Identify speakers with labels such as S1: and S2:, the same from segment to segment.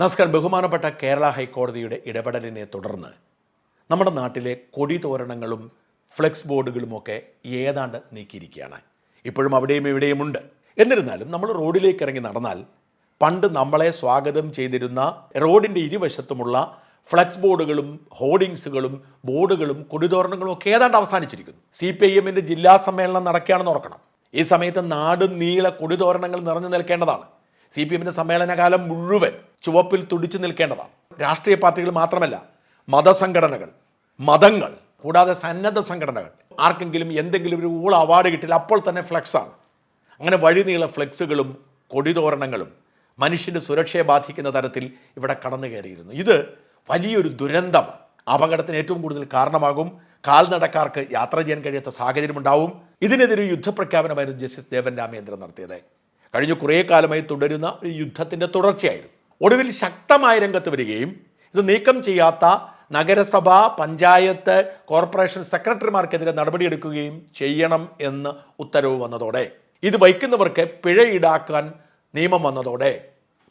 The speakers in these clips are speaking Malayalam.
S1: നമസ്കാരം ബഹുമാനപ്പെട്ട കേരള ഹൈക്കോടതിയുടെ ഇടപെടലിനെ തുടർന്ന് നമ്മുടെ നാട്ടിലെ കൊടി തോരണങ്ങളും ഫ്ലെക്സ് ബോർഡുകളുമൊക്കെ ഏതാണ്ട് നീക്കിയിരിക്കുകയാണ്. ഇപ്പോഴും അവിടെയും ഇവിടെയും ഉണ്ട്. എന്നിരുന്നാലും നമ്മൾ റോഡിലേക്ക് ഇറങ്ങി നടന്നാൽ പണ്ട് നമ്മളെ സ്വാഗതം ചെയ്തിരുന്ന റോഡിന്റെ ഇരുവശത്തുമുള്ള ഫ്ലെക്സ് ബോർഡുകളും ഹോർഡിങ്സുകളും ബോർഡുകളും കൊടിതോരണങ്ങളും ഒക്കെ ഏതാണ്ട് അവസാനിച്ചിരിക്കുന്നു. സി പി ഐ എമ്മിന്റെ ജില്ലാ സമ്മേളനം നടക്കുകയാണെന്ന് ഓർക്കണം. ഈ സമയത്ത് നാടും നീള കൊടിതോരണങ്ങൾ നിറഞ്ഞു നിൽക്കേണ്ടതാണ്. സി പി എമ്മിന്റെ സമ്മേളനകാലം മുഴുവൻ ചുവപ്പിൽ തുടിച്ചു നിൽക്കേണ്ടതാണ്. രാഷ്ട്രീയ പാർട്ടികൾ മാത്രമല്ല മതസംഘടനകൾ മതങ്ങൾ കൂടാതെ സന്നദ്ധ സംഘടനകൾ. ആർക്കെങ്കിലും എന്തെങ്കിലും ഒരു ഊള അവാർഡ് കിട്ടിയാൽ അപ്പോൾ തന്നെ ഫ്ലെക്സാണ് അങ്ങനെ വഴിനീള ഫ്ലെക്സുകളും കൊടിതോരണങ്ങളും മനുഷ്യന്റെ സുരക്ഷയെ ബാധിക്കുന്ന തരത്തിൽ ഇവിടെ കടന്നു കയറിയിരുന്നു ഇത് വലിയൊരു ദുരന്തം അപകടത്തിന് ഏറ്റവും കൂടുതൽ കാരണമാകും. കാൽനടക്കാർക്ക് യാത്ര ചെയ്യാൻ കഴിയാത്ത സാഹചര്യമുണ്ടാവും ഇതിനെതിരെ യുദ്ധപ്രഖ്യാപനമായിരുന്നു ജസ്റ്റിസ് ദേവൻ രാമേന്ദ്രൻ നടത്തിയത്. കഴിഞ്ഞ കുറേ കാലമായി തുടരുന്ന ഒരു യുദ്ധത്തിന്റെ തുടർച്ചയായിരുന്നു. ഒടുവിൽ ശക്തമായ രംഗത്ത് വരികയും ഇത് നീക്കം ചെയ്യാത്ത നഗരസഭ പഞ്ചായത്ത് കോർപ്പറേഷൻ സെക്രട്ടറിമാർക്കെതിരെ നടപടിയെടുക്കുകയും ചെയ്യണം എന്ന് ഉത്തരവ് വന്നതോടെ ഇത് വയ്ക്കുന്നവർക്ക് പിഴ ഈടാക്കാൻ നിയമം വന്നതോടെ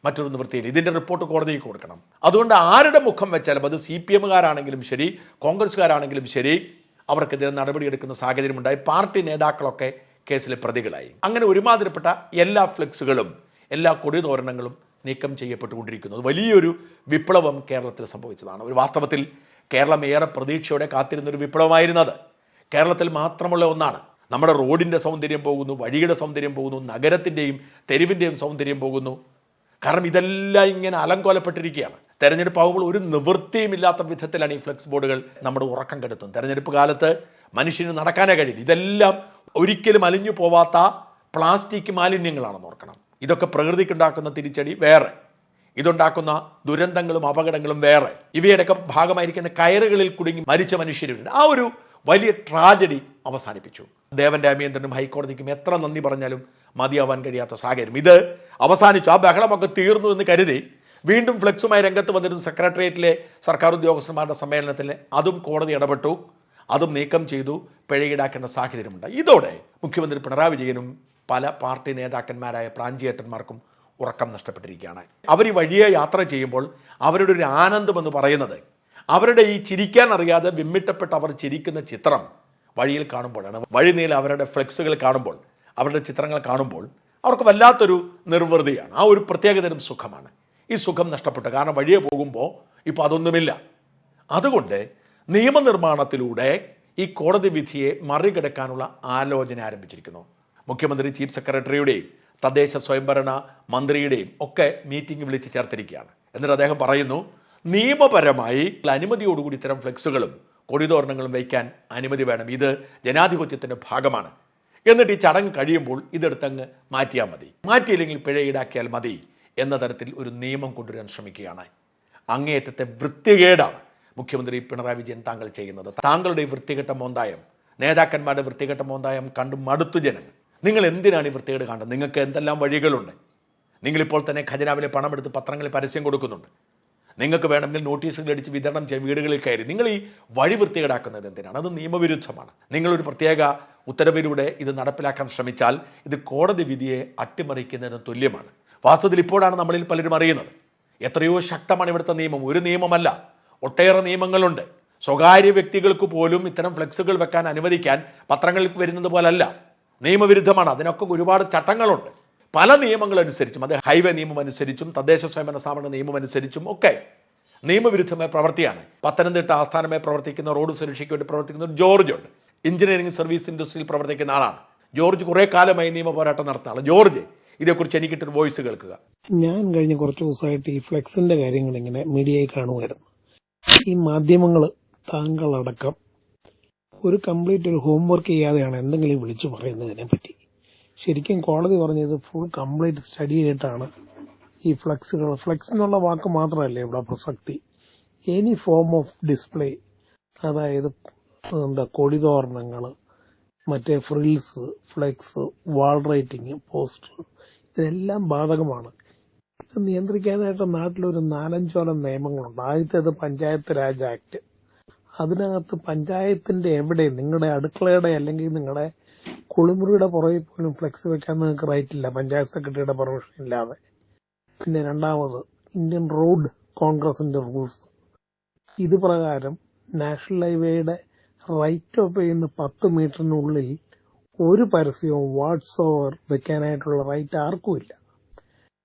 S1: മറ്റൊരു നിവൃത്തിയിൽ ഇതിന്റെ റിപ്പോർട്ട് കോടതിക്ക് കൊടുക്കണം. അതുകൊണ്ട് ആരുടെ മുഖം വെച്ചാലും അത് സി പി എമ്മുകാരാണെങ്കിലും ശരി കോൺഗ്രസ്സുകാരാണെങ്കിലും ശരി അവർക്കെതിരെ നടപടിയെടുക്കുന്ന സാഹചര്യമുണ്ടായി. പാർട്ടി നേതാക്കളൊക്കെ കേസിലെ പ്രതികളായി. അങ്ങനെ ഒരുമാതിരിപ്പെട്ട എല്ലാ ഫ്ലെക്സുകളും എല്ലാ കൊടിതോരണങ്ങളും നീക്കം ചെയ്യപ്പെട്ടുകൊണ്ടിരിക്കുന്നത്. വലിയൊരു വിപ്ലവം കേരളത്തിൽ സംഭവിച്ചതാണ്. ഒരു വാസ്തവത്തിൽ കേരളം ഏറെ പ്രതീക്ഷയോടെ കാത്തിരുന്നൊരു വിപ്ലവമായിരുന്നത്. കേരളത്തിൽ മാത്രമുള്ള ഒന്നാണ്. നമ്മുടെ റോഡിന്റെ സൗന്ദര്യം പോകുന്നു വഴിയുടെ സൗന്ദര്യം പോകുന്നു നഗരത്തിന്റെയും തെരുവിന്റെയും സൗന്ദര്യം പോകുന്നു. കാരണം ഇതെല്ലാം ഇങ്ങനെ അലങ്കോലപ്പെട്ടിരിക്കുകയാണ്. തെരഞ്ഞെടുപ്പ് ആകുമ്പോൾ ഒരു നിവൃത്തിയുമില്ലാത്ത വിധത്തിലാണ് ഈ ഫ്ലെക്സ് ബോർഡുകൾ നമ്മുടെ ഉറക്കം കെടുത്തുന്നത്. തെരഞ്ഞെടുപ്പ് കാലത്ത് മനുഷ്യന് നടക്കാനേ കഴിയില്ല. ഇതെല്ലാം ഒരിക്കലും അലിഞ്ഞു പോവാത്ത പ്ലാസ്റ്റിക് മാലിന്യങ്ങളാണെന്ന് ഓർക്കണം. ഇതൊക്കെ പ്രകൃതിക്കുണ്ടാക്കുന്ന തിരിച്ചടി വേറെ. ഇതുണ്ടാക്കുന്ന ദുരന്തങ്ങളും അപകടങ്ങളും വേറെ. ഇവയുടെയൊക്കെ ഭാഗമായിരിക്കുന്ന കയറുകളിൽ കുടുങ്ങി മരിച്ച മനുഷ്യരുണ്ട്. ആ ഒരു വലിയ ട്രാജഡി അവസാനിപ്പിച്ചു. ദേവൻ രാമേന്ദ്രനും ഹൈക്കോടതിക്കും എത്ര നന്ദി പറഞ്ഞാലും മതിയാവാൻ കഴിയാത്ത സാഹചര്യം. ഇത് അവസാനിച്ചു. ആ ബഹളമൊക്കെ തീർന്നു എന്ന് കരുതി വീണ്ടും ഫ്ലെക്സുമായി രംഗത്ത് വന്നിരുന്ന സെക്രട്ടേറിയറ്റിലെ സർക്കാർ ഉദ്യോഗസ്ഥന്മാരുടെ സമ്മേളനത്തിൽ അതും കോടതി ഇടപെട്ടു. അതും നീക്കം ചെയ്തു. പിഴ ഈടാക്കേണ്ട സാഹചര്യമുണ്ട്. ഇതോടെ മുഖ്യമന്ത്രി പിണറായി വിജയനും പല പാർട്ടി നേതാക്കന്മാരായ പ്രാഞ്ചിയേട്ടന്മാർക്കും ഉറക്കം നഷ്ടപ്പെട്ടിരിക്കുകയാണ്. അവർ ഈ വഴിയെ യാത്ര ചെയ്യുമ്പോൾ അവരുടെ ഒരു ആനന്ദം എന്ന് പറയുന്നത് അവരുടെ ഈ ചിരിക്കാൻ അറിയാതെ വിമ്മിട്ടപ്പെട്ട് അവർ ചിരിക്കുന്ന ചിത്രം വഴിയിൽ കാണുമ്പോഴാണ്. വഴി നീല അവരുടെ ഫ്ലെക്സുകൾ കാണുമ്പോൾ അവരുടെ ചിത്രങ്ങൾ കാണുമ്പോൾ അവർക്ക് വല്ലാത്തൊരു നിർവൃതിയാണ്. ആ ഒരു പ്രത്യേകതരം സുഖമാണ്. ഈ സുഖം നഷ്ടപ്പെട്ടു. കാരണം വഴിയെ പോകുമ്പോൾ ഇപ്പോൾ അതൊന്നുമില്ല. അതുകൊണ്ട് നിയമനിർമ്മാണത്തിലൂടെ ഈ കോടതി വിധിയെ മറികടക്കാനുള്ള ആലോചന ആരംഭിച്ചിരിക്കുന്നു. മുഖ്യമന്ത്രി ചീഫ് സെക്രട്ടറിയുടെയും തദ്ദേശ സ്വയംഭരണ മന്ത്രിയുടെയും ഒക്കെ മീറ്റിംഗ് വിളിച്ച് ചേർത്തിരിക്കുകയാണ്. എന്നിട്ട് അദ്ദേഹം പറയുന്നു നിയമപരമായി അനുമതിയോടുകൂടി ഇത്തരം ഫ്ലെക്സുകളും കൊടിതോരണങ്ങളും വയ്ക്കാൻ അനുമതി വേണം. ഇത് ജനാധിപത്യത്തിന്റെ ഭാഗമാണ്. എന്നിട്ട് ഈ ചടങ്ങ് കഴിയുമ്പോൾ ഇതെടുത്തങ്ങ് മാറ്റിയാൽ മതി. മാറ്റിയില്ലെങ്കിൽ പിഴ ഈടാക്കിയാൽ മതി എന്ന തരത്തിൽ ഒരു നിയമം കൊണ്ടുവരാൻ ശ്രമിക്കുകയാണ്. അങ്ങേയറ്റത്തെ വൃത്തികേടാണ് മുഖ്യമന്ത്രി പിണറായി വിജയൻ താങ്കൾ ചെയ്യുന്നത്. താങ്കളുടെ ഈ വൃത്തികെട്ട മോന്തായം നേതാക്കന്മാരുടെ വൃത്തികെട്ട മോന്തായം കണ്ടു മടുത്തു ജനങ്ങൾ നിങ്ങൾ എന്തിനാണ് ഈ വൃത്തികേട് കാണുന്നത്? നിങ്ങൾക്ക് എന്തെല്ലാം വഴികളുണ്ട്? നിങ്ങളിപ്പോൾ തന്നെ ഖജനാവിലെ പണമെടുത്ത് പത്രങ്ങളിൽ പരസ്യം കൊടുക്കുന്നുണ്ട്. നിങ്ങൾക്ക് വേണമെങ്കിൽ നോട്ടീസുകൾ അടിച്ച് വിതരണം ചെയ്ത് വീടുകളിൽ കയറി. നിങ്ങൾ ഈ വഴി വൃത്തികേടാക്കുന്നത് എന്തിനാണ്? അത് നിയമവിരുദ്ധമാണ്. നിങ്ങളൊരു പ്രത്യേക ഉത്തരവിലൂടെ ഇത് നടപ്പിലാക്കാൻ ശ്രമിച്ചാൽ ഇത് കോടതി വിധിയെ അട്ടിമറിക്കുന്നതിന് തുല്യമാണ്. വാസ്തവത്തിൽ ഇപ്പോഴാണ് നമ്മളിൽ പലരും അറിയുന്നത്. എത്രയോ ശക്തമാണ് ഇവിടുത്തെ നിയമം. ഒരു നിയമമല്ല. ഒട്ടേറെ നിയമങ്ങളുണ്ട്. സ്വകാര്യ വ്യക്തികൾക്ക് പോലും ഇത്തരം ഫ്ലെക്സുകൾ വെക്കാൻ അനുവദിക്കാൻ പത്രങ്ങളിൽ വരുന്നത് പോലല്ല. നിയമവിരുദ്ധമാണ്. അതിനൊക്കെ ഒരുപാട് ചട്ടങ്ങളുണ്ട്. പല നിയമങ്ങളനുസരിച്ചും അത് ഹൈവേ നിയമം അനുസരിച്ചും തദ്ദേശ സ്വയംഭരണ സ്ഥാപന നിയമം അനുസരിച്ചും ഒക്കെ നിയമവിരുദ്ധമായ പ്രവൃത്തിയാണ്. പത്തനംതിട്ട ആസ്ഥാനമായി പ്രവർത്തിക്കുന്ന റോഡ് സുരക്ഷയ്ക്ക് വേണ്ടി പ്രവർത്തിക്കുന്ന ഒരു ജോർജ് ഉണ്ട്. എഞ്ചിനീയറിംഗ് സർവീസ് ഇൻഡസ്ട്രിയിൽ പ്രവർത്തിക്കുന്ന ആളാണ്. ജോർജ് കുറേ കാലമായി നിയമ പോരാട്ടം നടത്തുന്ന ജോർജ് ഇതേക്കുറിച്ച് എനിക്കിട്ടൊരു വോയിസ് കേൾക്കുക.
S2: ഞാൻ കഴിഞ്ഞ കുറച്ച് ദിവസമായിട്ട് ഈ ഫ്ലെക്സിന്റെ കാര്യങ്ങൾ ഇങ്ങനെ മീഡിയയിൽ കാണുമായിരുന്നു ഈ മാധ്യമങ്ങൾ താങ്കളടക്കം ഒരു കംപ്ലീറ്റ് ഒരു ഹോംവർക്ക് ചെയ്യാതെയാണ് എന്തെങ്കിലും വിളിച്ചു പറയുന്നതിനെ പറ്റി ശരിക്കും കോടതി പറഞ്ഞത് ഫുൾ കംപ്ലീറ്റ് സ്റ്റഡി ചെയ്തിട്ടാണ് ഈ ഫ്ലെക്സുകൾ ഫ്ലെക്സ് എന്നുള്ള വാക്ക് മാത്രമല്ലേ ഇവിടെ പ്രസക്തി? എനി ഫോം ഓഫ് ഡിസ്പ്ലേ അതായത് എന്താ കൊടിതോരണങ്ങൾ മറ്റേ frills flex wall writing poster ഇതെല്ലാം ബാധകമാണ്. ഇത് നിയന്ത്രിക്കാനായിട്ട് നാട്ടിലൊരു നാലഞ്ചോളം നിയമങ്ങളുണ്ട്. ആദ്യത്തേത് പഞ്ചായത്ത് രാജ് ആക്ട്. അതിനകത്ത് പഞ്ചായത്തിന്റെ എവിടെ നിങ്ങളുടെ അടുക്കളയുടെ അല്ലെങ്കിൽ നിങ്ങളുടെ കുളിമുറിയുടെ പുറകിൽ പോലും ഫ്ലെക്സ് വെക്കാൻ നിങ്ങൾക്ക് റൈറ്റ് ഇല്ല. പഞ്ചായത്ത് സെക്രട്ടറിയുടെ പെർമിഷൻ ഇല്ലാതെ. പിന്നെ രണ്ടാമത് ഇന്ത്യൻ റോഡ് കോൺഗ്രസിന്റെ റൂൾസ് ഇത് പ്രകാരം നാഷണൽ ഹൈവേയുടെ റൈറ്റ് ഓഫ് ചെയ്യുന്ന പത്ത് മീറ്ററിനുള്ളിൽ ഒരു പരസ്യവും വാട്സ് ഓവർ വെക്കാനായിട്ടുള്ള റൈറ്റ് ആർക്കും ഇല്ല.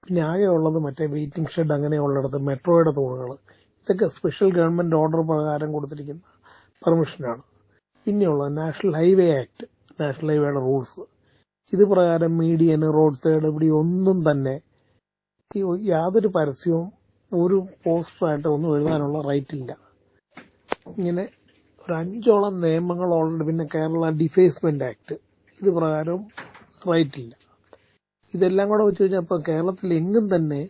S2: പിന്നെ ആകെയുള്ളത് മറ്റേ വെയിറ്റിംഗ് ഷെഡ് അങ്ങനെയുള്ളിടത്ത് മെട്രോയുടെ തൂണുകൾ ഇതൊക്കെ സ്പെഷ്യൽ ഗവൺമെന്റ് ഓർഡർ പ്രകാരം കൊടുത്തിരിക്കുന്ന പെർമിഷനാണ് പിന്നെയുള്ളത് നാഷണൽ ഹൈവേ ആക്ട് നാഷണൽ ഹൈവേയുടെ റൂൾസ് ഇത് പ്രകാരം മീഡിയന് റോഡ് സൈഡ് ഇവിടെ ഒന്നും തന്നെ യാതൊരു പരസ്യവും ഒരു പോസ്റ്ററായിട്ട് ഒന്നും എഴുതാനുള്ള റൈറ്റ് ഇല്ല. ഇങ്ങനെ ഒരു അഞ്ചോളം നിയമങ്ങൾ ഓൾറെഡി പിന്നെ കേരള ഡിഫേസ്മെന്റ് ആക്ട് ഇത് പ്രകാരം റൈറ്റ് ഇല്ല. ഇതെല്ലാം കൂടെ വെച്ച് കഴിഞ്ഞാൽ കേരളത്തിൽ എങ്ങും തന്നെ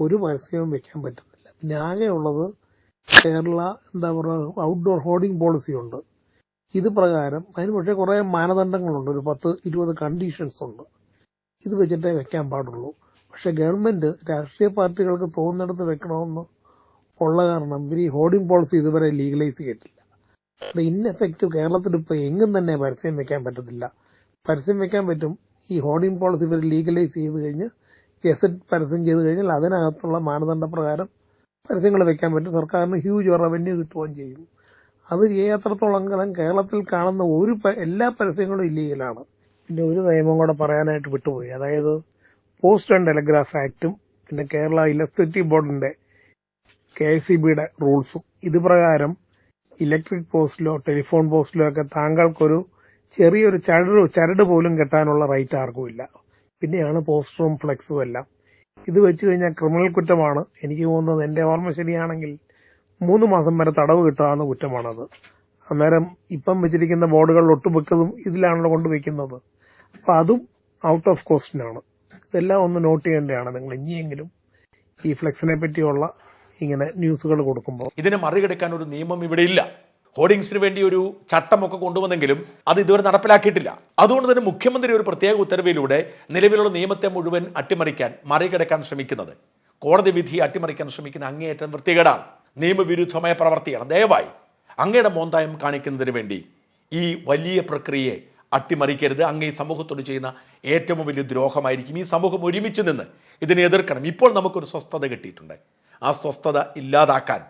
S2: ഒരു പരസ്യവും വെക്കാൻ പറ്റുന്നില്ല പിന്നെ ആകെയുള്ളത് കേരള എന്താ പറയുക ഔട്ട്ഡോർ ഹോർഡിംഗ് പോളിസി ഉണ്ട്. ഇത് പ്രകാരം അതിന് പക്ഷേ കുറെ മാനദണ്ഡങ്ങളുണ്ട്. ഒരു പത്ത് ഇരുപത് കണ്ടീഷൻസ് ഉണ്ട്. ഇത് വെച്ചിട്ടേ വെക്കാൻ പാടുള്ളൂ. പക്ഷെ ഗവൺമെന്റ് രാഷ്ട്രീയ പാർട്ടികൾക്ക് തോന്നിടത്ത് വെക്കണമെന്ന് ഉള്ള കാരണം ഇവർ ഈ ഹോർഡിംഗ് പോളിസി ഇതുവരെ ലീഗലൈസ് ചെയ്തിട്ടില്ല. അത് ഇൻഎഫക്റ്റീവ് കേരളത്തിൽ ഇപ്പൊ എങ്ങും തന്നെ പരസ്യം വെക്കാൻ പറ്റത്തില്ല. പരസ്യം വെക്കാൻ പറ്റും. ഈ ഹോർഡിംഗ് പോളിസി ഇവർ ലീഗലൈസ് ചെയ്ത് കഴിഞ്ഞ് ഗസറ്റ് പരസ്യം ചെയ്ത് കഴിഞ്ഞാൽ അതിനകത്തുള്ള മാനദണ്ഡ പ്രകാരം പരസ്യങ്ങൾ വെക്കാൻ പറ്റും. സർക്കാരിന് ഹ്യൂജ് റവന്യൂ കിട്ടുകയും ചെയ്യും. അത് ചെയ്യാത്രത്തോളം കാലം കേരളത്തിൽ കാണുന്ന ഒരു എല്ലാ പരസ്യങ്ങളും ഇല്ലീഗലാണ് പിന്നെ ഒരു നിയമം കൂടെ പറയാനായിട്ട് വിട്ടുപോയി. അതായത് പോസ്റ്റ് ആൻഡ് ടെലഗ്രാഫ് ആക്ടും പിന്നെ കേരള ഇലക്ട്രിസിറ്റി ബോർഡിന്റെ കെ സി ബിയുടെ റൂൾസും. ഇത് പ്രകാരം ഇലക്ട്രിക് പോസ്റ്റിലോ ടെലിഫോൺ പോസ്റ്റിലോ ഒക്കെ താങ്കൾക്കൊരു ചെറിയൊരു ചരട് ചരട് പോലും കെട്ടാനുള്ള റൈറ്റ് ആർക്കും ഇല്ല. പിന്നെയാണ് പോസ്റ്ററും ഫ്ലെക്സും എല്ലാം. ഇത് വെച്ച് കഴിഞ്ഞാൽ ക്രിമിനൽ കുറ്റമാണ്. എനിക്ക് തോന്നുന്നത് എന്റെ ഓർമ്മ ശരിയാണെങ്കിൽ മൂന്ന് മാസം വരെ തടവ് കിട്ടാവുന്ന കുറ്റമാണത്. അന്നേരം ഇപ്പം വെച്ചിരിക്കുന്ന ബോർഡുകൾ ഒട്ടുമിക്കതും ഇതിലാണല്ലോ കൊണ്ടുവയ്ക്കുന്നത്. അപ്പൊ അതും ഔട്ട് ഓഫ് കോസ്റ്റിനാണ് ഇതെല്ലാം ഒന്ന് നോട്ട് ചെയ്യേണ്ടതാണ് നിങ്ങൾ ഇനിയെങ്കിലും ഈ ഫ്ലെക്സിനെ പറ്റിയുള്ള ഇങ്ങനെ ന്യൂസുകൾ കൊടുക്കുമ്പോൾ.
S1: ഇതിനെ മറികടക്കാൻ ഒരു നിയമം ഇവിടെ ഇല്ല. ഹോർഡിങ്സിന് വേണ്ടി ഒരു ചട്ടമൊക്കെ കൊണ്ടുവന്നെങ്കിലും അത് ഇതുവരെ നടപ്പിലാക്കിയിട്ടില്ല. അതുകൊണ്ട് തന്നെ മുഖ്യമന്ത്രി ഒരു പ്രത്യേക ഉത്തരവിലൂടെ നിലവിലുള്ള നിയമത്തെ മുഴുവൻ അട്ടിമറിക്കാൻ മറികടക്കാൻ ശ്രമിക്കുന്നത്. കോടതി വിധി അട്ടിമറിക്കാൻ ശ്രമിക്കുന്ന അങ്ങേയറ്റം വൃത്തികേടാണ്. നിയമവിരുദ്ധമായ പ്രവർത്തിയാണ് ദയവായി അങ്ങയുടെ മോന്തായം കാണിക്കുന്നതിന് വേണ്ടി ഈ വലിയ പ്രക്രിയയെ അട്ടിമറിക്കരുത്. അങ്ങേ സമൂഹത്തോട് ചെയ്യുന്ന ഏറ്റവും വലിയ ദ്രോഹമായിരിക്കും. ഈ സമൂഹം ഒരുമിച്ച് നിന്ന് ഇതിനെ എതിർക്കണം. ഇപ്പോൾ നമുക്കൊരു സ്വസ്ഥത കിട്ടിയിട്ടുണ്ട്. ആ സ്വസ്ഥത ഇല്ലാതാക്കാൻ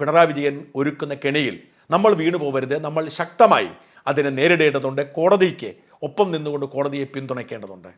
S1: പിണറായി വിജയൻ ഒരുക്കുന്ന കെണിയിൽ നമ്മൾ വീണു പോകരുത് നമ്മൾ ശക്തമായി അതിനെ നേരിടേണ്ടതുണ്ട് കോടതിക്ക് ഒപ്പം നിന്നുകൊണ്ട് കോടതിയെ പിന്തുണയ്ക്കേണ്ടതുണ്ട്.